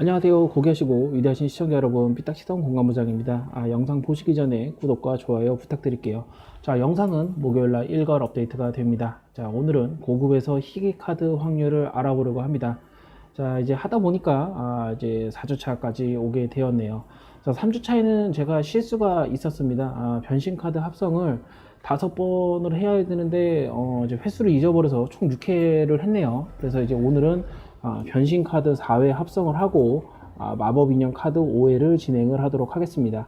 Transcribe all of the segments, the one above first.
안녕하세요. 고개하시고 위대하신 시청자 여러분, 삐딱시성 공감부장입니다. 아, 영상 보시기 전에 구독과 좋아요 부탁드릴게요. 자, 영상은 목요일날 일괄 업데이트가 됩니다. 자, 오늘은 고급에서 희귀 카드 확률을 알아보려고 합니다. 자, 이제 하다 보니까 아, 이제 4주차까지 오게 되었네요. 자, 3주차에는 제가 실수가 있었습니다. 아, 변신 카드 합성을 다섯 번을 해야 되는데 어, 이제 횟수를 잊어버려서 총 6회를 했네요. 그래서 이제 오늘은 아, 변신 카드 4회 합성을 하고 아, 마법 인형 카드 5회를 진행을 하도록 하겠습니다.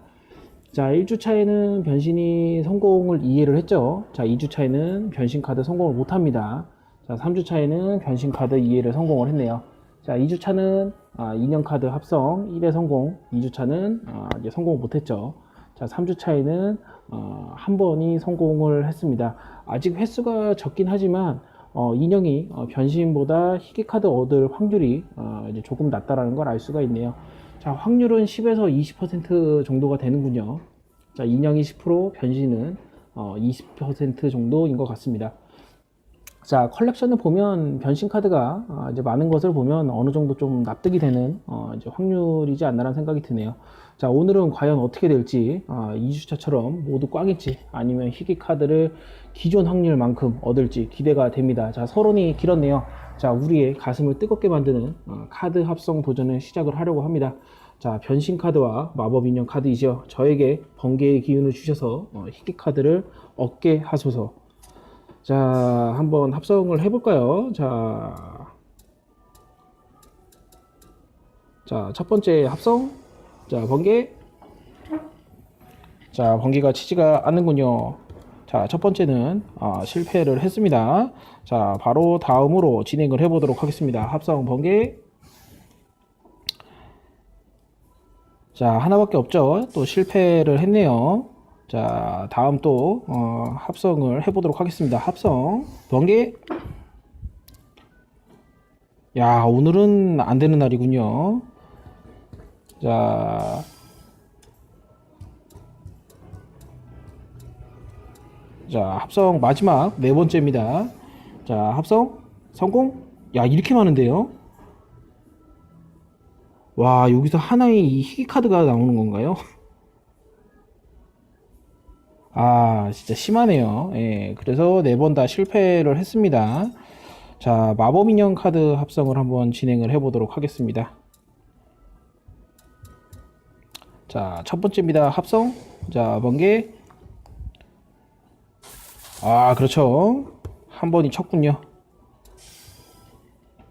자, 1주차에는 변신이 성공을 이해를 했죠. 자, 2주차에는 변신 카드 성공을 못 합니다. 자, 3주차에는 변신 카드 2회를 성공을 했네요. 자, 2주차는 아, 인형 카드 합성 1회 성공, 2주차는 아, 이제 성공을 못 했죠. 자, 3주차에는 어, 한 번이 성공을 했습니다. 아직 횟수가 적긴 하지만 어, 인형이 어, 변신보다 희귀 카드 얻을 확률이 어, 이제 조금 낮다라는 걸 알 수가 있네요. 자, 확률은 10에서 20% 정도가 되는군요. 자, 인형이 10%, 변신은 어, 20% 정도인 것 같습니다. 자, 컬렉션을 보면 변신 카드가 아, 이제 많은 것을 보면 어느 정도 좀 납득이 되는 어, 이제 확률이지 않나라는 생각이 드네요. 자, 오늘은 과연 어떻게 될지, 아, 2주차처럼 모두 꽝일지, 아니면 희귀 카드를 기존 확률만큼 얻을지 기대가 됩니다. 자, 서론이 길었네요. 자, 우리의 가슴을 뜨겁게 만드는 어, 카드 합성 도전을 시작을 하려고 합니다. 자, 변신 카드와 마법 인형 카드이죠. 저에게 번개의 기운을 주셔서 어, 희귀 카드를 얻게 하소서. 자, 한번 합성을 해볼까요? 자, 자, 첫 번째 합성. 자, 번개. 자, 번개가 치지가 않는군요. 자, 첫 번째는 아, 실패를 했습니다. 자, 바로 다음으로 진행을 해보도록 하겠습니다. 합성 번개. 자, 하나밖에 없죠. 또 실패를 했네요. 자, 다음 또 어, 합성을 해보도록 하겠습니다. 합성 번개. 야, 오늘은 안 되는 날이군요. 자, 자, 합성 마지막 네 번째입니다. 자, 합성 성공. 야, 이렇게 많은데요? 와, 여기서 하나의 이 희귀 카드가 나오는 건가요? 아, 진짜 심하네요. 예, 그래서 네 번 다 실패를 했습니다. 자, 마법 인형 카드 합성을 한번 진행을 해 보도록 하겠습니다. 자, 첫 번째입니다. 합성. 자, 번개. 아, 그렇죠. 한 번이 쳤군요.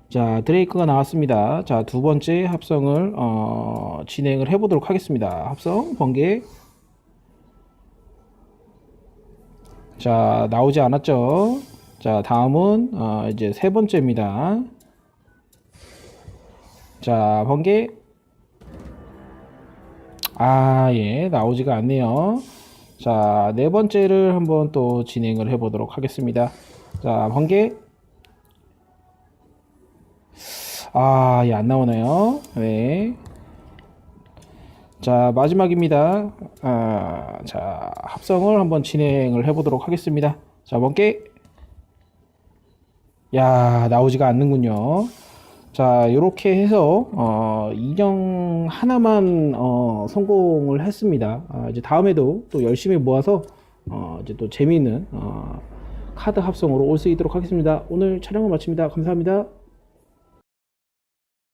자, 드레이크가 나왔습니다. 자, 두 번째 합성을 어, 진행을 해 보도록 하겠습니다. 합성, 번개. 자, 나오지 않았죠. 자, 다음은 어, 이제 세 번째입니다. 자, 번개. 아, 예, 나오지가 않네요. 자, 네 번째를 한번 또 진행을 해 보도록 하겠습니다. 자, 번개. 아, 예, 안 나오네요. 네. 자, 마지막입니다. 아, 자, 합성을 한번 진행을 해 보도록 하겠습니다. 자, 번개. 야, 나오지가 않는군요. 자, 이렇게 해서 어, 인형 하나만 어, 성공을 했습니다. 아, 이제 다음에도 또 열심히 모아서 어, 이제 또 재미있는 어, 카드 합성으로 올 수 있도록 하겠습니다. 오늘 촬영을 마칩니다. 감사합니다.